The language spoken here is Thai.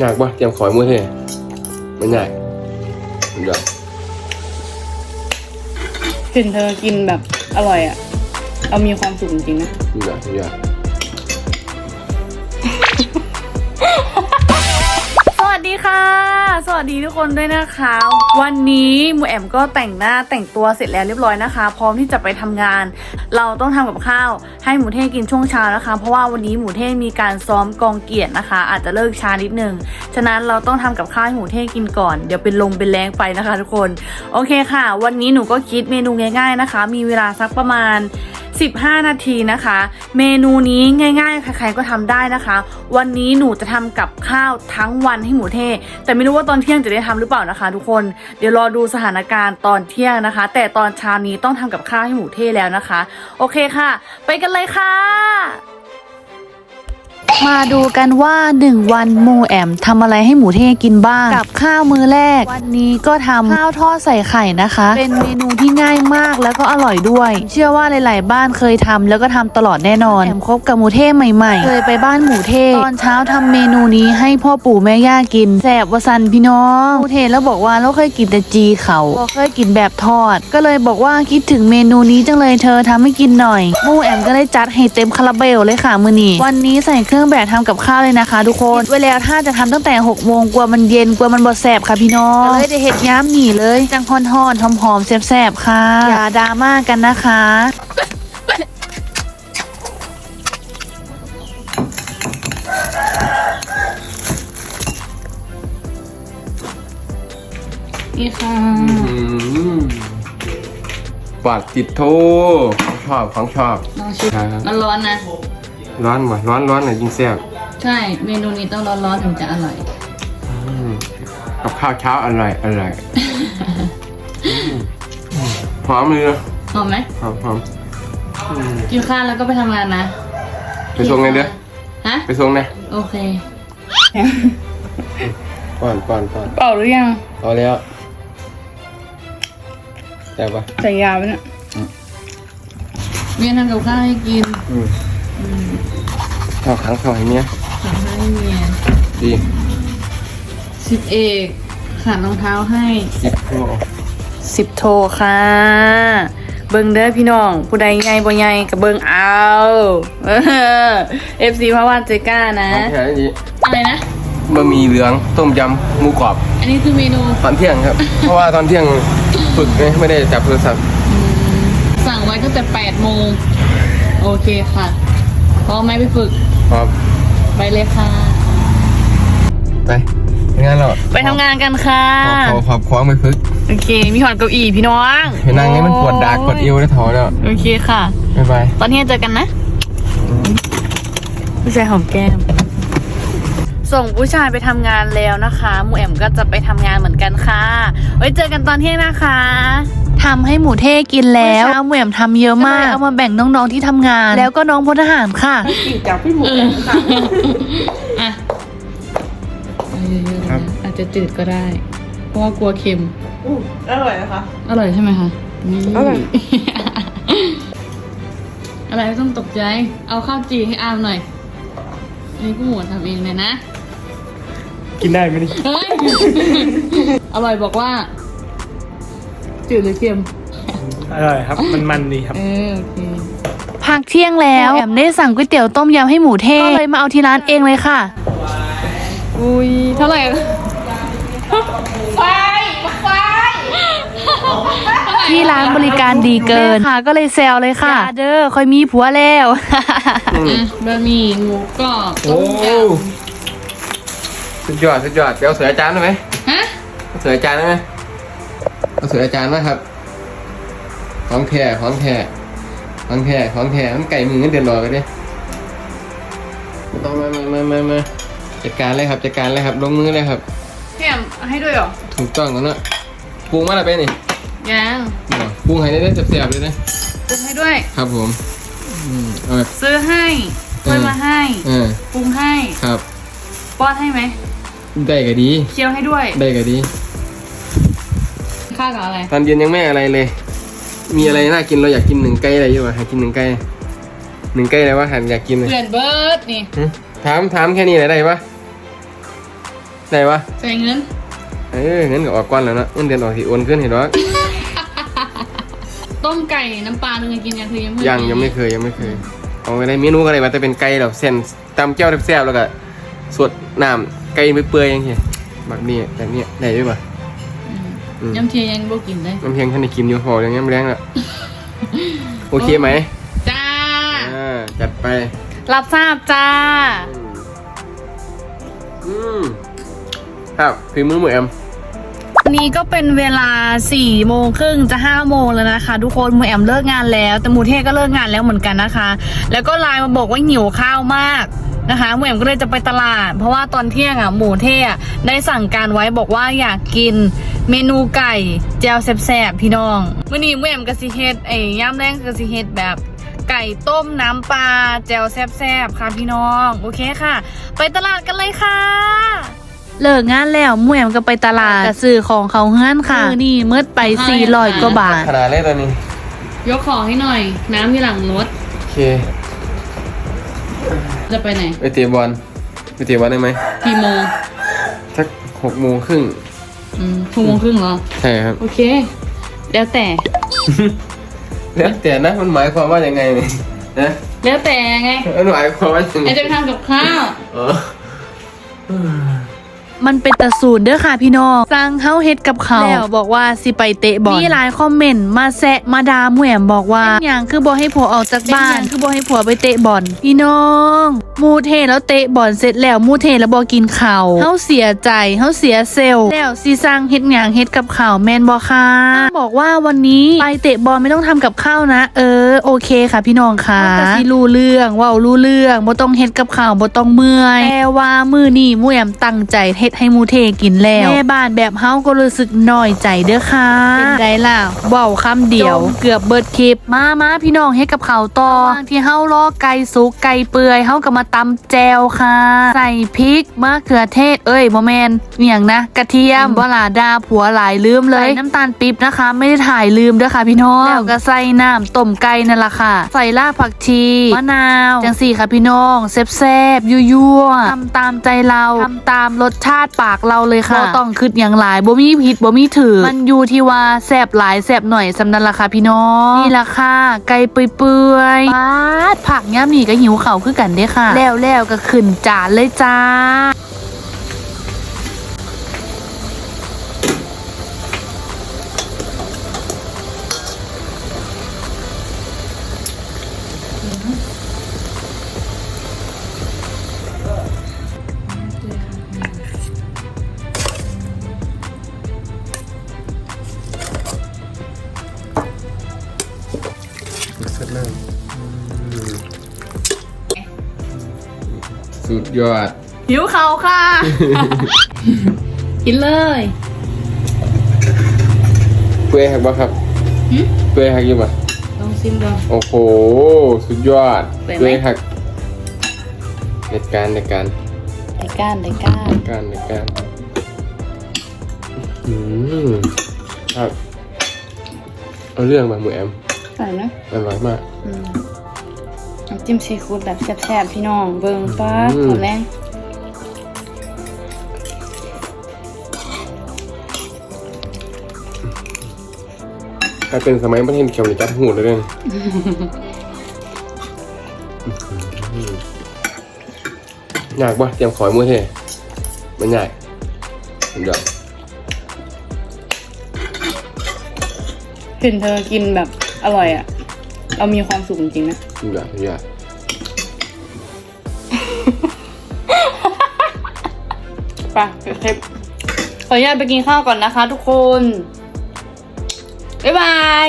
ยากปะเตรียมขอยมือเท่มันยากมันยากเห็นเธอกินแบบอร่อยอะเอามีความสุขจริงๆนะมันยากมันยากสวัสดีค่ะ สวัสดีทุกคนด้วยนะคะ วันนี้หมูแอมก็แต่งหน้าแต่งตัวเสร็จแล้วเรียบร้อยนะคะ พร้อมที่จะไปทำงาน เราต้องทำกับข้าวให้หมูเท่กินช่วงเช้านะคะ เพราะว่าวันนี้หมูเท่มีการซ้อมกองเกียรตินะคะ อาจจะเลิกช้านิดนึงฉะนั้นเราต้องทำกับข้าวให้หมูเท่กินก่อน เดี๋ยวเป็นลมเป็นแรงไปนะคะ ทุกคนโอเคค่ะ วันนี้หนูก็คิดเมนูง่ายๆนะคะ มีเวลาสักประมาณ15 นาทีนะคะ เมนูนี้ง่ายๆ ใครๆก็ทำได้นะคะ วันนี้หนูจะทำกับข้าวทั้งวันให้หมูเท่ แต่ไม่รู้ว่าตอนเที่ยงจะได้ทำหรือเปล่านะคะ ทุกคน เดี๋ยวรอดูสถานการณ์ตอนเที่ยงนะคะ แต่ตอนเช้านี้ต้องทำกับข้าวให้หมูเท่แล้วนะคะโอเคค่ะ ไปกันเลยค่ะ มาดูกันว่า 1 วันหมูแอมทำอะไรให้หมูเท่กินบ้าง กับข้าวมื้อแรก วันนี้ก็ทำข้าวทอดใส่ไข่นะคะ เป็นเมนูที่ง่ายมากแล้วก็อร่อยด้วย เชื่อว่าหลาย ๆ บ้านเคยทำแล้วก็ทำตลอดแน่นอนแอมคบกับหมูเท่ใหม่ ๆ เคยไปบ้านหมูเท่ตอนเช้าทำเมนูนี้ให้พ่อปู่แม่ย่ากินแสบวสันพี่น้องหมูเท่แล้วบอกว่าเราเคยกินแต่จีเขาบ่เคยกินแบบทอด ก็เลยบอกว่าคิดถึงเมนูนี้จังเลยเธอทำให้กินหน่อยหมูแอมก็เลยจัดให้เต็มคาราเบลเลยค่ะมื้อนี้วันนี้ใส่เครื่องแบบทำกับข้าวเลยนะคะ ทุกคนเวลาถ้าจะทำตั้งแต่6โมงกลัวมันเย็นกลัวมันบ่แสบค่ะพี่น้องก็เลยได้เห็ดย้ำหนีเลย จังฮอนฮอนๆหอมๆแสบๆค่ะ อย่าดราม่ากันนะคะนี่ค่ะอืมปาดติดโทของชอบของชอบ ลองชิมครับมันร้อนนะ ร้อนว่ะร้อนร้อนหน่อยยิ่งแซ่บใช่ เมนูนี้ต้องร้อนๆถึงจะอร่อย อืมกับข้าวเช้าอร่อยอร่อยอืมหอมเลยนะหอมไหมหอมหอมอืมกินข้าวแล้วก็ไปทำงานนะไปส่งไงเด้อฮะ ไปส่งไงโอเค ก่อนก่อนก่อนเป่าหรือยังเอาแล้วแต่ปะใส่ยาไปเนี่ยเมียทำกับข้าวให้กิน อืม ข้าวขังข้าวให้เนี้ยทำให้เมียดีสิบเอกขาดรองเท้าให้จิบโอ้สิบโทค่ะ เบิ่งเด้อพี่น้อง ผู้ใดใหญ่บ่ใหญ่ก็เบิ่งเอาเออฟซีพระวันเจก้านะของแค่นี้อะไรนะบะหมี่เหลืองต้มยำหมูกรอบ อันนี้คือเมนูตอนเที่ยงครับ เพราะว่าตอนเที่ยงฝึกไงไม่ได้จับโทรศัพท์สั่งไว้ตั้งแต่8โมงโอเคค่ะ พร้อมไหมไปฝึก ครับ ไปเลยค่ะ ไปไปงานเราไปทำงานกันค่ะ ขอขอบคว้างไปฝึก โอเค มีหอนเก้าอี้พี่น้องไปนั่งนี้มันปวดดากปวดเอวได้ถอแล้ว โอเคค่ะ บ๊ายบาย ตอนนี้เจอกันนะผู้ชายหอมแก้ม ส่งผู้ชายไปทำงานแล้วนะคะ หมูแอมก็จะไปทำงานเหมือนกันค่ะ ไว้เจอกันตอนเที่ยงนะคะ ทำให้หมูเท่กินแล้วเช้าหมูแอมทำเยอะมากเอามาแบ่งน้องๆที่ทำงาน แล้วก็น้องพลทหารค่ะกินจากพี่หมูค่ะอะครับอาจจะจืดก็ได้ เพราะว่ากลัวเค็มอืมอร่อยนะคะอร่อยใช่ไหมคะนี่อร่อยอะไรไม่ต้องตกใจ เอาข้าวจีให้อามหน่อยอันนี้ผู้หมวดทำเองเลยนะ กินได้ไหมนี่เฮ้ยอร่อยบอกว่า จืดหรือเค็มอร่อยครับ มันมันดีครับ เออโอเคพักเที่ยงแล้วแอมได้สั่งก๋วยเตี๋ยวต้มยำให้หมูเทก็เลยมาเอาที่ร้านเองเลยค่ะ อุ้ยเท่าไหร่ไฟไฟที่ร้านบริการดีเกินค่ะ ก็เลยแซวเลยค่ะอย่าเด้อค่อยมีผัวแล้วบะหมี่หมูกรอบโอ้สุดยอดสุดยอดเดี๋ยวเอาเสืออาจารย์ได้ไหมฮะเอาเสืออาจารย์ได้ไหม เอาเสืออาจารย์ไหมครับ ของแท้ของแท้ของแท้ของแท้มันไก่มือเงินเดือนรอไปดิต้องมามามามามาจัดการเลยครับจัดการเลยครับลงมือเลยครับพี่แอมให้ด้วยเหรอถูกต้องแล้วเนอะปรุงมาแล้วไปนี่ยังบ่ปรุงให้ได้ได้เสียบๆเลยนะปรุงให้ด้วย ครับผมอืมเอาแบบซื้อให้ถ้วยมาให้เออปรุงให้ครับ ป้อนให้ไหมได้ก็ดี เคี่ยวให้ด้วย ได้ก็ดี ข้าวกับอะไร ตอนเย็นยังไม่อะไรเลย มีอะไรน่ากินเราอยากกินหนึ่งไก่อะไรอยู่วะอยากกินหนึ่งไก่หนึ่งไก่อะไรวะหันอยากกินเลยเปลี่ยนเบิร์ดนี่หึถามถามแค่นี้ไหนได้ปะได้ปะใส่เงินเออเงินก็ออกก่อนแล้วเนาะเงินเดือนออกสิโอนขึ้นเห็นว่าต้มไก่น้ำปลาเธอเคยกินยังคือยังไม่ยังยังไม่เคยยังไม่เคยเอาอะไรเมนูอะไรมาแต่เป็นไก่แบบเส้นตำแก้วแซ่บๆแล้วก็สดน้ำไก่ไม่เปื่อยยังไงแบบนี้แบบนี้ได้ด้วยปะ อืมยำเทียยังบ่กินเลยน้ำเพียงท่านได้กินอยู่พออย่างเงี้ยไม่แรงละโอเคไหมจ้า อ่าจัดไปรับทราบจ้า อืมครับฝีมือหมูแอมวันนี้ก็เป็นเวลา4ี่โมงครึ่งจะ5้าโมงแล้วนะคะ ทุกคนหมูแอมเลิกงานแล้วแต่หมูเทก็เลิกงานแล้วเหมือนกันนะคะ แล้วก็ไลน์มาบอกว่าหิวข้าวมากนะคะหมูแอมก็เลยจะไปตลาด เพราะว่าตอนเที่ยงอะหมูเทอะได้สั่งการไว้บอกว่าอยากกิน เมนูไก่แจวแซ่บๆพี่น้องวันนี้หมูแอมกะสิเฮ็ดไอ้ย่ามแรงกะสิเฮ็ดแบบไก่ต้มน้ำปลาแจวแซ่บๆค่ะพี่น้อง โอเคค่ะ ไปตลาดกันเลยค่ะ เลิกงานแล้วหมู่แอมก็ไปตลาดจะซื้อของเขาเฮือนค่ะมื้อนี่มืดไป400กว่าบาทขนาดเล็กตอนนี้ ยกของให้หน่อย น้ำที่หลังรถ โอเค จะไปไหน ไปเตะบอลไปเตะบอลได้ไหมกี่โมงสักหกโมงครึ่ง อืมชั่วโมงครึ่งเหรอ ใช่ครับ โอเค แล้วแต่ แล้วแต่นะมันหมายความว่ายังไงเนี่ยนะแล้วแต่ไงมันหมายความว่ายังไงไอจะไปทำกับข้าวอ๋อ มันเป็นตะสูนเด้อค่ะพี่น้องสั่งเฮาเฮ็ดกับเขาวแล้วบอกว่าสิไปเตะบอลมีหลายคอมเมนต์มาแซะมาด่าหมู่แอมบอกว่าเป็นหยังคือบ่ให้ผัวออกจากบ้านคือบ่ให้ผัวไปเตะบอลพี่น้องหมูเทแล้วเตะบอลเสร็จแล้วหมูเทแล้วบ่กินข้าวเฮาเสียใจเฮาเสียเซลล์แล้วสิสั่งเฮ็ดหยังเฮ็ดกับข้าวแม่นบ่คะบอกว่าวันนี้ไปเตะบอลไม่ต้องทำกับข้าวนะ เออโอเคค่ะ พี่น้องค่ะก็สิรู้เรื่องเว้ารู้เรื่องบ่ต้องเฮ็ดกับข้าวบ่ต้องเมื่อยแต่ว่ามื้อนี้หมูแอมตั้งใจเฮ็ดให้หมูเทกินแล้วแม่บ้านแบบเฮาก็รู้สึกน้อยใจเด้อค่ะเป็นไดล่ะเว้าคำเดียว เกือบเบิดคลิปมามาพี่น้องเฮ็ดกับข้าวต่อระหว่างที่เฮารอไก่สุกไก่เปื่อยเฮาก็มาตำแจวค่ะ ใส่พริกมะเขือเทศ เอ้ยบ่แม่นอหย่างนะ กระเทียมบ่ล่ะดาผัวหลายลืมเลยใส่น้ำตาลปิ๊บนะคะ ไม่ได้ถ่ายลืมเด้อค่ะพี่น้องแล้วก็ใส่น้ำต้มไก่นั่นล่ะค่ะ ใส่รากผักชีมะนาวจังสี่ค่ะพี่น้องแซ่บๆยั่วๆทำตามใจเราทำตามรสชาติปากเราเลยค่ะบ่ต้องคิดอย่างหลายบ่มีผิดบ่มีถือ มันอยู่ที่ว่าแซ่บหลายแซ่บหน่อยสำนันล่ะค่ะพี่น้องนี่ล่ะค่ะไก่เปื่อยๆปาดผักย่ำนี่ก็หิวเข่าวคือกันเด้ค่ะ แล้วแล้วก็ขึ้นจานเลยจ้าเสุดยอด หิวเขาค่ะ กินเลย เปื่อยหักบ่ครับหึ เปื่อยหักอยู่บ่ลองชิมก่อนโอ้โห สุดยอดเปื่อยไหมเปื่อยหักในการในการไอ้ก้านไอ้ก้านในการในการอืมครับเอาเรื่องมาหมูแอมใส่นะ อร่อยมาก น้ำจิ้มซีฟู้ดแบบแซ่บๆพี่น้อง เบิ่งป้าอืมขอแรงถ้าเป็นสมัยประเทศเขียวนี่จัดหูเลยเด้ออยากบ่เตรียมขอยมือเท่มันใหญ่สุดยอดเห็นเธอกินแบบอร่อยอะ เรามีความสุขจริงๆนะสุดยอดสุดยอดไปเดี๋ยวเทปขออนุญาตไปกินข้าวก่อนนะคะทุกคน บ๊ายบาย